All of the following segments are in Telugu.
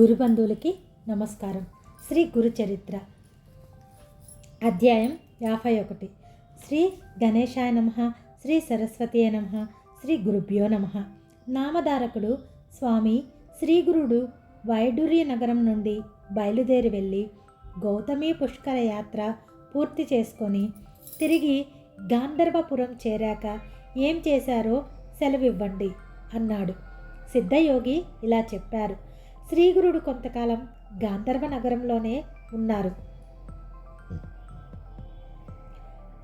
గురుబంధువులకి నమస్కారం. శ్రీ గురుచరిత్ర. అధ్యాయం యాభై ఒకటి. శ్రీ గణేశాయ నమ శ్రీ సరస్వతి నమ శ్రీ గురుభ్యో నమ. నామధారకుడు స్వామి శ్రీ గురుడు వైడూర్య నగరం నుండి బయలుదేరి వెళ్ళి గౌతమి పుష్కర యాత్ర పూర్తి చేసుకొని తిరిగి గాంధర్వపురం చేరాక ఏం చేశారో సెలవివ్వండి అన్నాడు. సిద్ధయోగి ఇలా చెప్పారు. శ్రీగురుడు కొంతకాలం గాంధర్వ నగరంలోనే ఉన్నారు.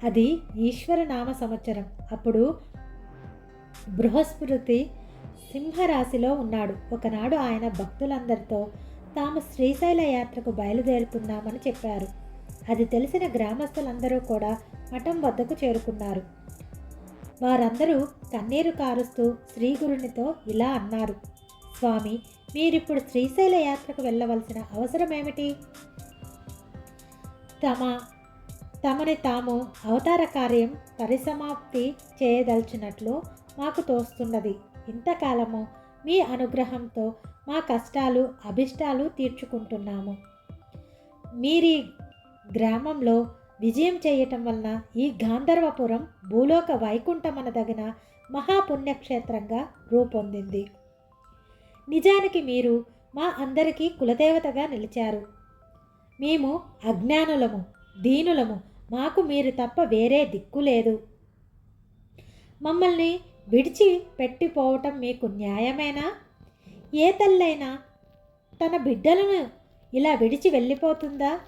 అది ఈశ్వర నామ సంవత్సరం. అప్పుడు బృహస్పతి సింహరాశిలో ఉన్నాడు. ఒకనాడు ఆయన భక్తులందరితో తాము శ్రీశైల యాత్రకు బయలుదేరుతున్నామని చెప్పారు. అది తెలిసిన గ్రామస్తులందరూ కూడా మఠం వద్దకు చేరుకున్నారు. వారందరూ కన్నీరు కారుస్తూ శ్రీగురునితో ఇలా అన్నారు. స్వామి మీరిప్పుడు శ్రీశైల యాత్రకు వెళ్ళవలసిన అవసరం ఏమిటి తమ తమని తాము అవతార కార్యం పరిసమాప్తి చేయదలిచినట్లు మాకు తోస్తున్నది. ఇంతకాలము మీ అనుగ్రహంతో మా కష్టాలు అభిష్టాలు తీర్చుకుంటున్నాము. మీరీ గ్రామంలో విజయం చేయటం వలన ఈ గాంధర్వపురం భూలోక వైకుంఠమనదగిన మహాపుణ్యక్షేత్రంగా రూపొందింది. నిజానికి మీరు మా అందరికీ కులదేవతగా నిలిచారు. మేము అజ్ఞానులము దీనులము మాకు మీరు తప్ప వేరే దిక్కు లేదు. మమ్మల్ని విడిచి పెట్టిపోవటం మీకు న్యాయమేనా? ఏ తల్లైనా తన బిడ్డలను ఇలా విడిచి వెళ్ళిపోతుందా?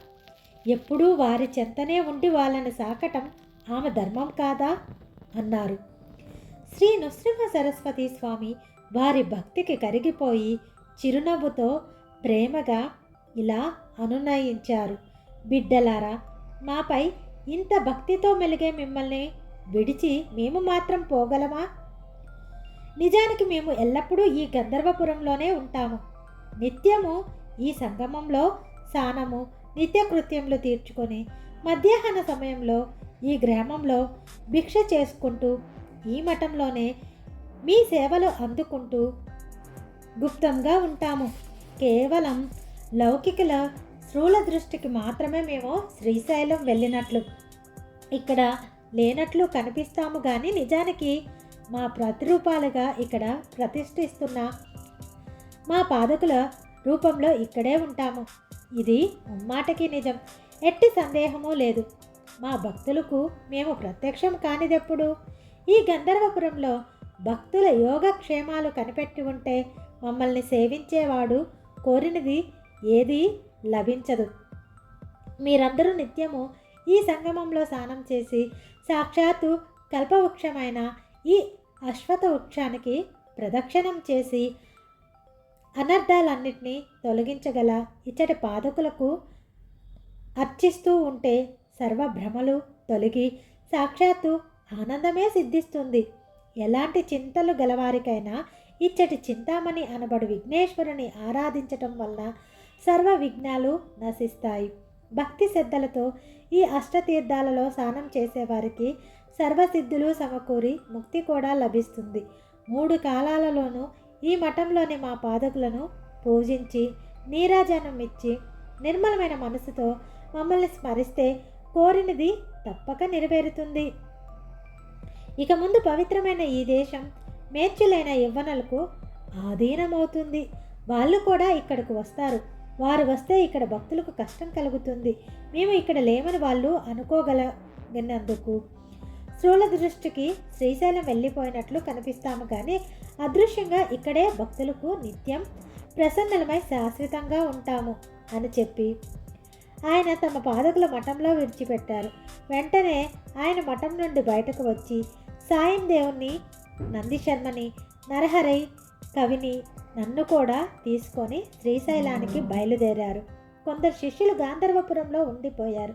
ఎప్పుడూ వారి చెంతనే ఉండి వాళ్ళని సాకటం ఆమె ధర్మం కాదా? అన్నారు. శ్రీ నృసింహ సరస్వతి స్వామి వారి భక్తికి కరిగిపోయి చిరునవ్వుతో ప్రేమగా ఇలా అనునయించారు. బిడ్డలారా మాపై ఇంత భక్తితో మెలిగే మిమ్మల్ని విడిచి మేము మాత్రం పోగలమా? నిజానికి మేము ఎల్లప్పుడూ ఈ గంధర్వపురంలోనే ఉంటాము. నిత్యము ఈ సంగమంలో స్నానము నిత్యకృత్యములు తీర్చుకొని మధ్యాహ్న సమయంలో ఈ గ్రామంలో భిక్ష చేసుకుంటూ ఈ మఠంలోనే మీ సేవలు అందుకుంటూ గుప్తంగా ఉంటాము. కేవలం లౌకికుల స్థూల దృష్టికి మాత్రమే మేము శ్రీశైలం వెళ్ళినట్లు ఇక్కడ లేనట్లు కనిపిస్తాము కానీ నిజానికి మా ప్రతిరూపాలుగా ఇక్కడ ప్రతిష్ఠిస్తున్న మా పాదకుల రూపంలో ఇక్కడే ఉంటాము. ఇది ముమ్మాటకి నిజం. ఎట్టి సందేహము లేదు. మా భక్తులకు మేము ప్రత్యక్షం కానిదెప్పుడు ఈ గంధర్వపురంలో భక్తుల యోగక్షేమాలు కనిపెట్టి ఉంటే మమ్మల్ని సేవించేవాడు కోరినది ఏది లభించదు. మీరందరూ నిత్యము ఈ సంగమంలో స్నానం చేసి సాక్షాత్తు కల్పవృక్షమైన ఈ అశ్వత వృక్షానికి ప్రదక్షిణం చేసి అనర్థాలన్నింటినీ తొలగించగల ఇచ్చటి పాదకులకు అర్చిస్తూ ఉంటే సర్వభ్రమలు తొలగి సాక్షాత్తు ఆనందమే సిద్ధిస్తుంది. ఎలాంటి చింతలు గలవారికైనా ఇచ్చటి చింతామణి అనబడు విఘ్నేశ్వరుని ఆరాధించటం వల్ల సర్వ విఘ్నాలు నశిస్తాయి. భక్తి శ్రద్ధలతో ఈ అష్టతీర్థాలలో స్నానం చేసేవారికి సర్వసిద్ధులు సమకూరి ముక్తి కూడా లభిస్తుంది. మూడు కాలాలలోనూ ఈ మఠంలోని మా పాదకులను పూజించి నీరాజనం ఇచ్చి నిర్మలమైన మనసుతో మమ్మల్ని స్మరిస్తే కోరినది తప్పక నెరవేరుతుంది. ఇక ముందు పవిత్రమైన ఈ దేశం మేర్చులైన యవ్వనలకు ఆధీనమవుతుంది. వాళ్ళు కూడా ఇక్కడకు వస్తారు. వారు వస్తే ఇక్కడ భక్తులకు కష్టం కలుగుతుంది. మేము ఇక్కడ లేమని వాళ్ళు అనుకోగలిగినందుకు. స్థూల దృష్టికి శ్రీశైలం వెళ్ళిపోయినట్లు కనిపిస్తాము కానీ అదృశ్యంగా ఇక్కడే భక్తులకు నిత్యం ప్రసన్నలమై శాశ్వతంగా ఉంటాము అని చెప్పి ఆయన తమ పాదకుల మఠంలో విడిచిపెట్టారు. వెంటనే ఆయన మఠం నుండి బయటకు వచ్చి సాయం దేవుణ్ణి నందిశర్మని నరహరై కవిని నన్ను కూడా తీసుకొని శ్రీశైలానికి బయలుదేరారు. కొందరు శిష్యులు గాంధర్వపురంలో ఉండిపోయారు.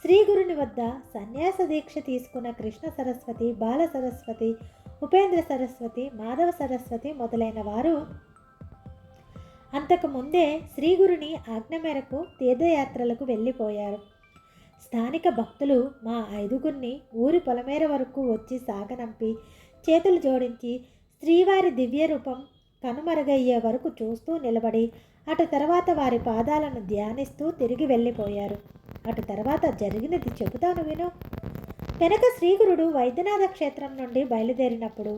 శ్రీగురుని వద్ద సన్యాస దీక్ష తీసుకున్న కృష్ణ సరస్వతి బాల సరస్వతి ఉపేంద్ర సరస్వతి మాధవ సరస్వతి మొదలైన వారు అంతకుముందే శ్రీగురుని ఆజ్ఞ మేరకు తీర్థయాత్రలకు వెళ్ళిపోయారు. స్థానిక భక్తులు మా ఐదుగురిని ఊరి పొలమేర వరకు వచ్చి సాగనంపి చేతులు జోడించి శ్రీవారి దివ్య రూపం కనుమరుగయ్యే వరకు చూస్తూ నిలబడి అటు తర్వాత వారి పాదాలను ధ్యానిస్తూ తిరిగి వెళ్ళిపోయారు. అటు తర్వాత జరిగినది చెబుతాను విను. వెనక శ్రీగురుడు వైద్యనాథ క్షేత్రం నుండి బయలుదేరినప్పుడు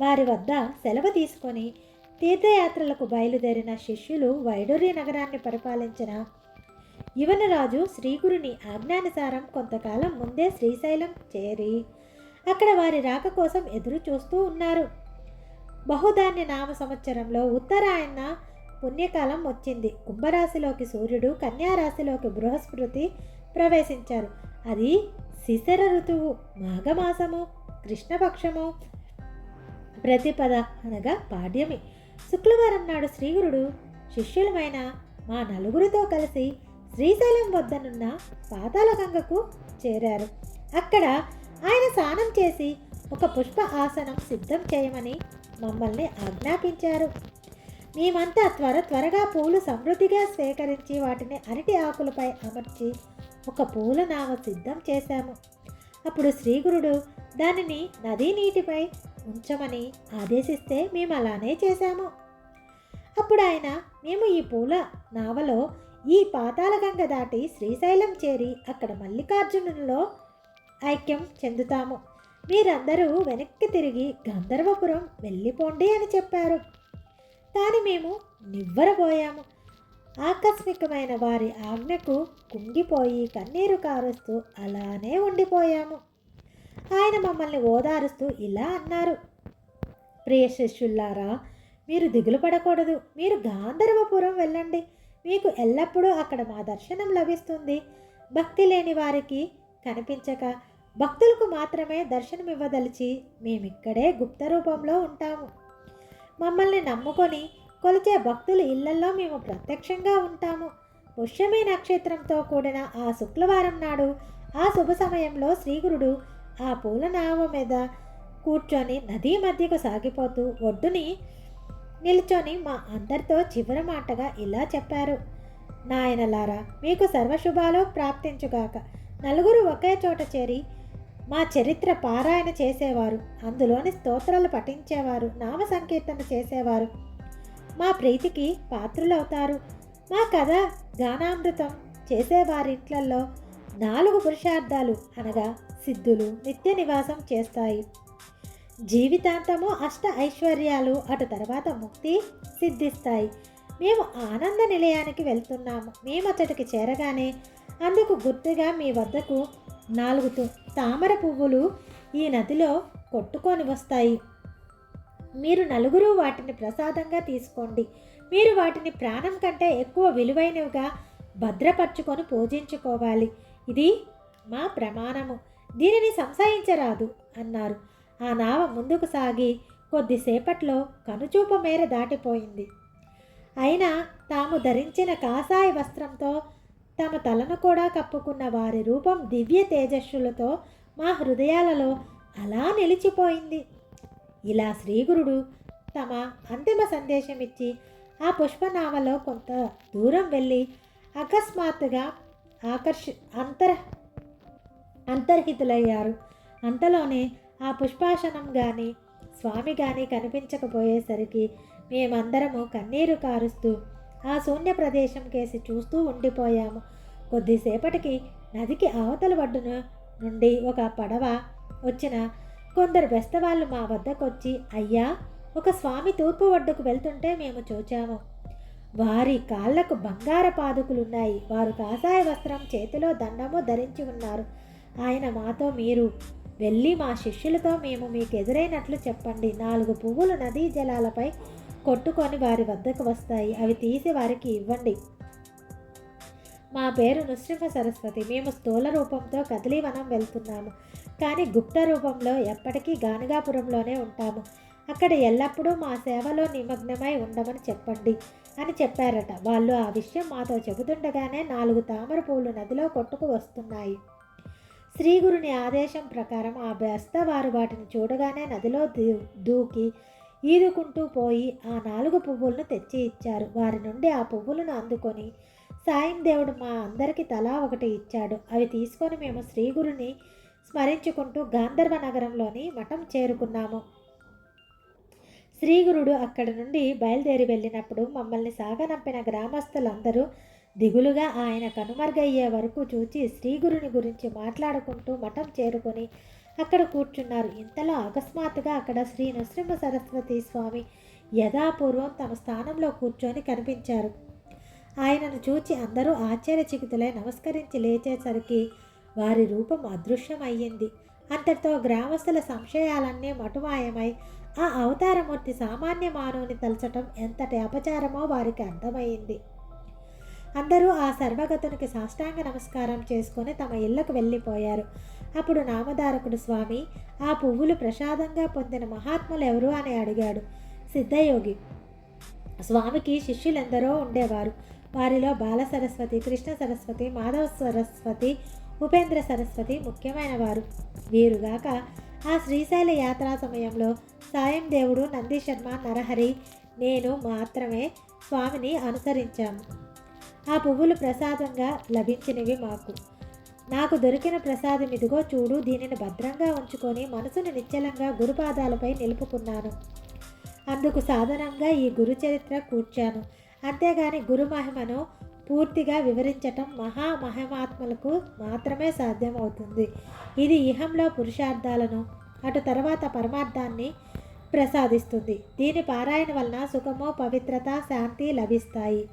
వారి వద్ద సెలవు తీసుకొని తీర్థయాత్రలకు బయలుదేరిన శిష్యులు వైడూర్య నగరాన్ని పరిపాలించిన యువనరాజు శ్రీగురుని ఆజ్ఞానుసారం కొంతకాలం ముందే శ్రీశైలం చేరి అక్కడ వారి రాక కోసం ఎదురు చూస్తూ ఉన్నారు. బహుధాన్య నామ సంవత్సరంలో ఉత్తరాయణ పుణ్యకాలం వచ్చింది. కుంభరాశిలోకి సూర్యుడు కన్యారాశిలోకి బృహస్పతి ప్రవేశించారు. అది శిశర ఋతువు మాఘమాసము కృష్ణపక్షము ప్రతిపద అనగా పాడ్యమి. శుక్రవారం నాడు శ్రీగురుడు శిష్యులమైన మా నలుగురితో కలిసి శ్రీశైలం వద్దనున్న పాతాళగంగకు చేరారు. అక్కడ ఆయన స్నానం చేసి ఒక పుష్ప ఆసనం సిద్ధం చేయమని మమ్మల్ని ఆజ్ఞాపించారు. మేమంతా త్వర త్వరగా పూలు సమృద్ధిగా సేకరించి వాటిని అరటి ఆకులపై అమర్చి ఒక పూల నామ సిద్ధం చేశాము. అప్పుడు శ్రీగురుడు దానిని నదీ నీటిపై ఉంచమని ఆదేశిస్తే మేము అలానే చేశాము. అప్పుడు ఆయన మేము ఈ పూల నావలో ఈ పాతాళగంగ దాటి శ్రీశైలం చేరి అక్కడ మల్లికార్జునులో ఐక్యం చెందుతాము. మీరందరూ వెనక్కి తిరిగి గంధర్వపురం వెళ్ళిపోండి అని చెప్పారు. కానీ మేము నివ్వరపోయాము. ఆకస్మికమైన వారి ఆజ్ఞకు కుంగిపోయి కన్నీరు కారుస్తూ అలానే ఉండిపోయాము. ఆయన మమ్మల్ని ఓదారుస్తూ ఇలా అన్నారు. ప్రియ శిష్యుల్లారా మీరు దిగులు పడకూడదు. మీరు గాంధర్వపురం వెళ్ళండి. మీకు ఎల్లప్పుడూ అక్కడ మా దర్శనం లభిస్తుంది. భక్తి లేని వారికి కనిపించక భక్తులకు మాత్రమే దర్శనమివ్వదలిచి మేమిక్కడే గుప్త రూపంలో ఉంటాము. మమ్మల్ని నమ్ముకొని కొలిచే భక్తుల ఇళ్ళలో మేము ప్రత్యక్షంగా ఉంటాము. పుష్యమే నక్షత్రంతో కూడిన ఆ శుక్రవారం నాడు ఆ శుభ సమయంలో శ్రీగురుడు ఆ పూల నావ మీద కూర్చొని నదీ మధ్యకు సాగిపోతూ ఒడ్డుని నిల్చొని మా అందరితో చివరి మాటగా ఇలా చెప్పారు. నాయనలారా మీకు సర్వశుభాలు ప్రాప్తించుగాక. నలుగురు ఒకే చోట చేరి మా చరిత్ర పారాయణ చేసేవారు. అందులోని స్తోత్రాలు పఠించేవారు. నామ సంకీర్తన చేసేవారు. మా ప్రీతికి పాత్రులవుతారు. మా కథ గానామృతం చేసేవారింట్లలో నాలుగు పురుషార్థాలు అనగా సిద్ధులు నిత్య నివాసం చేస్తాయి. జీవితాంతము అష్ట ఐశ్వర్యాలు అటు తర్వాత ముక్తి సిద్ధిస్తాయి. మేము ఆనంద నిలయానికి వెళ్తున్నాము. మేము అతడికి చేరగానే అందుకు గుర్తుగా మీ వద్దకు నాలుగు తామర పువ్వులు ఈ నదిలో కొట్టుకొని వస్తాయి. మీరు నలుగురు వాటిని ప్రసాదంగా తీసుకోండి. మీరు వాటిని ప్రాణం కంటే ఎక్కువ విలువైనవిగా భద్రపరచుకొని పూజించుకోవాలి. ఇది మా ప్రమాణము. దీనిని సంశయించరాదు అన్నారు. ఆ నావ ముందుకు సాగి కొద్దిసేపట్లో కనుచూపు మేర దాటిపోయింది. అయినా తాము ధరించిన కాసాయి వస్త్రంతో తమ తలను కూడా కప్పుకున్న వారి రూపం దివ్య తేజస్సులతో మా హృదయాలలో అలా నిలిచిపోయింది. ఇలా శ్రీగురుడు తమ అంతిమ సందేశం ఇచ్చి ఆ పుష్పనామలో కొంత దూరం వెళ్ళి అకస్మాత్తుగా ఆకర్ష అంతర్ అంతర్హితులయ్యారు. అంతలోనే ఆ పుష్పాసనం కానీ స్వామి కానీ కనిపించకపోయేసరికి మేమందరము కన్నీరు కారుస్తూ ఆ శూన్య ప్రదేశం కేసి చూస్తూ ఉండిపోయాము. కొద్దిసేపటికి నదికి అవతల ఒడ్డున నుండి ఒక పడవ వచ్చిన కొందరు బెస్తవాళ్ళు మా వద్దకొచ్చి అయ్యా ఒక స్వామి తూర్పు ఒడ్డుకు వెళ్తుంటే మేము చూచాము. వారి కాళ్ళకు బంగార పాదుకులున్నాయి. వారు కాషాయ వస్త్రం చేతిలో దండము ధరించి ఉన్నారు. ఆయన మాతో మీరు వెళ్ళి మా శిష్యులతో మేము మీకు ఎదురైనట్లు చెప్పండి. నాలుగు పువ్వులు నదీ జలాలపై కొట్టుకొని వారి వద్దకు వస్తాయి. అవి తీసి వారికి ఇవ్వండి. మా పేరు నృసింహ సరస్వతి. మేము స్థూల రూపంతో కదిలీవనం వెళ్తున్నాము. కానీ గుప్త రూపంలో ఎప్పటికీ గానగాపురంలోనే ఉంటాము. అక్కడ ఎల్లప్పుడూ మా సేవలో నిమగ్నమై ఉండమని చెప్పండి అని చెప్పారట. వాళ్ళు ఆ విషయం మాతో చెబుతుండగానే నాలుగు తామర పూలు నదిలో కొట్టుకు వస్తున్నాయి. శ్రీగురుని ఆదేశం ప్రకారం ఆ బెస్త వారు వాటిని చూడగానే నదిలో దూ- దూకి ఈదుకుంటూ పోయి ఆ నాలుగు పువ్వులను తెచ్చి ఇచ్చారు. వారి నుండి ఆ పువ్వులను అందుకొని సాయం దేవుడు మా అందరికీ తలా ఒకటి ఇచ్చాడు. అవి తీసుకొని మేము శ్రీగురుని స్మరించుకుంటూ గాంధర్వ నగరంలోని మఠం చేరుకున్నాము. శ్రీగురుడు అక్కడి నుండి బయలుదేరి వెళ్ళినప్పుడు మమ్మల్ని సాగనంపిన గ్రామస్తులందరూ దిగులుగా ఆయన కనుమరుగయ్యే వరకు చూచి శ్రీగురుని గురించి మాట్లాడుకుంటూ మఠం చేరుకొని అక్కడ కూర్చున్నారు. ఇంతలో అకస్మాత్తుగా అక్కడ శ్రీ నృసింహ సరస్వతి స్వామి యథాపూర్వం తమ స్థానంలో కూర్చొని కనిపించారు. ఆయనను చూచి అందరూ ఆశ్చర్యచికితులై నమస్కరించి లేచేసరికి వారి రూపం అదృశ్యమయ్యింది. అంతటితో గ్రామస్తుల సంశయాలన్నీ మటుమాయమై ఆ అవతారమూర్తి సామాన్య మానవుని తలచటం ఎంతటి అపచారమో వారికి అర్థమైంది అందరూ ఆ సర్వగతునికి సాష్టాంగ నమస్కారం చేసుకొని తమ ఇళ్ళకు వెళ్ళిపోయారు. అప్పుడు నామధారకుడు స్వామి ఆ పువ్వులు ప్రసాదంగా పొందిన మహాత్ములు ఎవరు? అని అడిగాడు. సిద్ధయోగి. స్వామికి శిష్యులెందరో ఉండేవారు. వారిలో బాల సరస్వతి కృష్ణ సరస్వతి మాధవ సరస్వతి ఉపేంద్ర సరస్వతి ముఖ్యమైన వారు వీరుగాక ఆ శ్రీశైల యాత్రా సమయంలో సాయం దేవుడు నంది శర్మ నరహరి నేను మాత్రమే స్వామిని అనుసరించాము ఆ పువ్వులు ప్రసాదంగా లభించినవి మాకు. నాకు దొరికిన ప్రసాదం ఇదిగో చూడు దీనిని భద్రంగా ఉంచుకొని మనసును నిశ్చలంగా గురుపాదాలపై నిలుపుకున్నాను. అందుకు సాధనంగా ఈ గురు చరిత్ర కూర్చాను. అంతేగాని గురు మహిమను పూర్తిగా వివరించటం మహామహిమాత్మలకు మాత్రమే సాధ్యమవుతుంది. ఇది ఇహంలో పురుషార్థాలను అటు తర్వాత పరమార్థాన్ని ప్రసాదిస్తుంది. దీని పారాయణ వలన సుఖము పవిత్రత శాంతి లభిస్తాయి.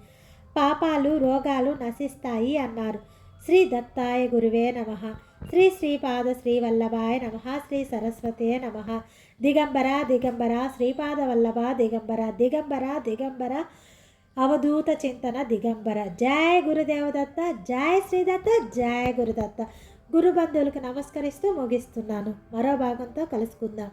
పాపాలు రోగాలు నశిస్తాయి అన్నారు. శ్రీ దత్తాయ గురువే నమ. శ్రీ శ్రీపాద శ్రీవల్లభాయ నమ. శ్రీ సరస్వతే నమ. దిగంబర దిగంబర శ్రీపాద వల్లభ దిగంబర దిగంబర దిగంబర అవధూత చింతన దిగంబర. జయ గురుదేవదత్త జయ శ్రీదత్త జయ గురుదత్త గురు బంధువులకు నమస్కరిస్తూ ముగిస్తున్నాను. మరో భాగంతో కలుసుకుందాం.